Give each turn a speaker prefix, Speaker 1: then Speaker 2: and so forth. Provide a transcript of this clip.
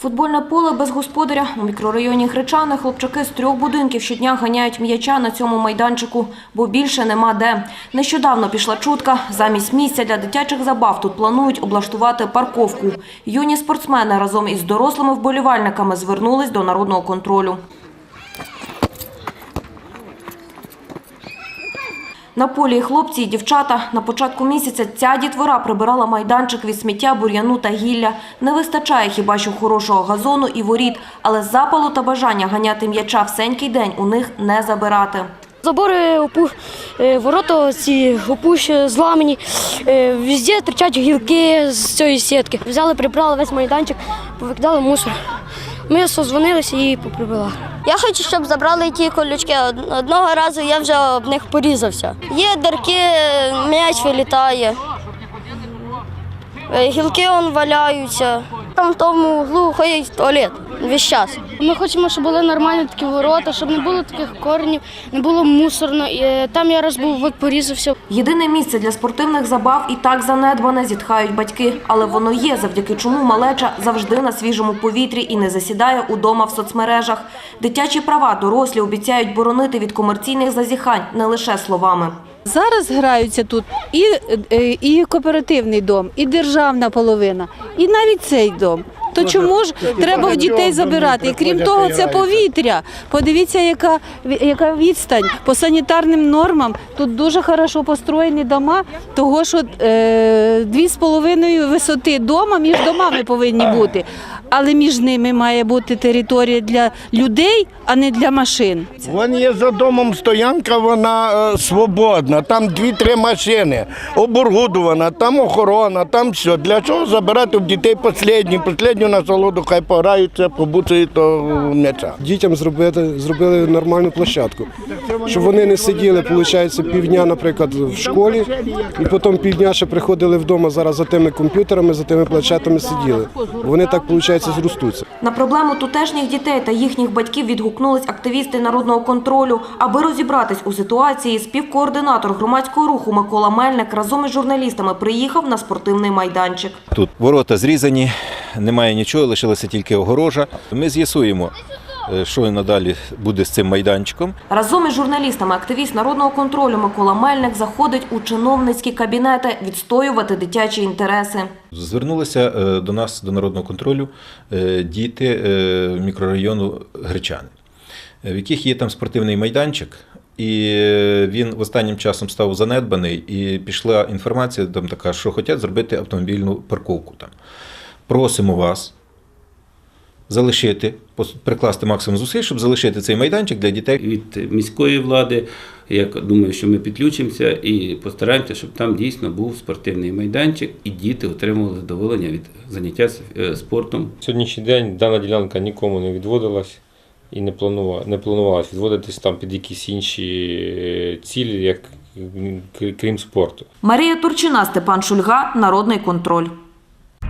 Speaker 1: Футбольне поле без господаря у мікрорайоні Гречани хлопчаки з трьох будинків щодня ганяють м'яча на цьому майданчику, бо більше нема де. Нещодавно пішла чутка. Замість місця для дитячих забав тут планують облаштувати парковку. Юні спортсмени разом із дорослими вболівальниками звернулись до народного контролю. На полі хлопці і дівчата. На початку місяця ця дітвора прибирала майданчик від сміття, бур'яну та гілля. Не вистачає хіба що хорошого газону і воріт, але запалу та бажання ганяти м'яча всенький день у них не забирати.
Speaker 2: Забори опу... е, ворота ці опущ зламані. Е, Везде торчать гілки з цієї сітки. Взяли, прибрали весь майданчик, повикидали мусор. Ми созвонилися і поприбила.
Speaker 3: Я хочу, щоб забрали ті колючки. Одного разу я вже об них порізався. Є дірки, м'яч вилітає. Е, Гілки он валяються. Там в тому углу ходять туалет весь час.
Speaker 2: Ми хочемо, щоб були нормальні такі ворота, щоб не було таких коренів, не було мусорно. І, е, Там я раз був, вик порізався.
Speaker 1: Єдине місце для спортивних забав і так занедбане, зітхають батьки. Але воно є, завдяки чому малеча завжди на свіжому повітрі і не засідає удома в соцмережах. Дитячі права дорослі обіцяють боронити від комерційних зазіхань не лише словами.
Speaker 4: Зараз граються тут і, е, і кооперативний дом, і державна половина, і навіть цей дом. То чому ж треба в дітей забирати? І крім того, це повітря. Подивіться, яка, яка відстань по санітарним нормам. Тут дуже хорошо построєні дома, того що е, дві з половиною висоти дома між домами повинні бути. Але між ними має бути територія для людей, а не для машин.
Speaker 5: Вон є за домом стоянка, вона е, свободна. Там дві-три машини, оборудована, там охорона, там все. Для чого забирати в дітей останню, останню насолоду, хай пограються, побуцають того м'яча.
Speaker 6: дітям зробити, зробили нормальну площадку, щоб вони не сиділи, виходить, півдня, наприклад, в школі, і потім півдня ще приходили вдома зараз за тими комп'ютерами, за тими планшетами сиділи. Вони так, виходить, зростуться.
Speaker 1: На проблему тутешніх дітей та їхніх батьків відгукнулись активісти народного контролю. Аби розібратись у ситуації, співкоординатор громадського руху Микола Мельник разом із журналістами приїхав на спортивний майданчик.
Speaker 7: Тут ворота зрізані, немає нічого, лишилася тільки огорожа. Ми з'ясуємо, що надалі буде з цим майданчиком.
Speaker 1: Разом із журналістами активіст народного контролю Микола Мельник заходить у чиновницькі кабінети відстоювати дитячі інтереси.
Speaker 7: Звернулися е, до нас, до народного контролю, е, діти е, мікрорайону Гречани, е, в яких є там спортивний майданчик. І е, він останнім часом став занедбаний, і пішла інформація там така, що хочуть зробити автомобільну парковку там. Просимо вас залишити, прикласти максимум зусиль, щоб залишити цей майданчик для дітей.
Speaker 8: від міської влади. Я думаю, що ми підключимося і постараємося, щоб там дійсно був спортивний майданчик, і діти отримували задоволення від заняття е, спортом.
Speaker 9: Сьогоднішній день дана ділянка нікому не відводилась і не планувала, не планувалась відводитись там під якісь інші е, цілі, як крім спорту.
Speaker 1: Марія Турчина, Степан Шульга, Народний контроль.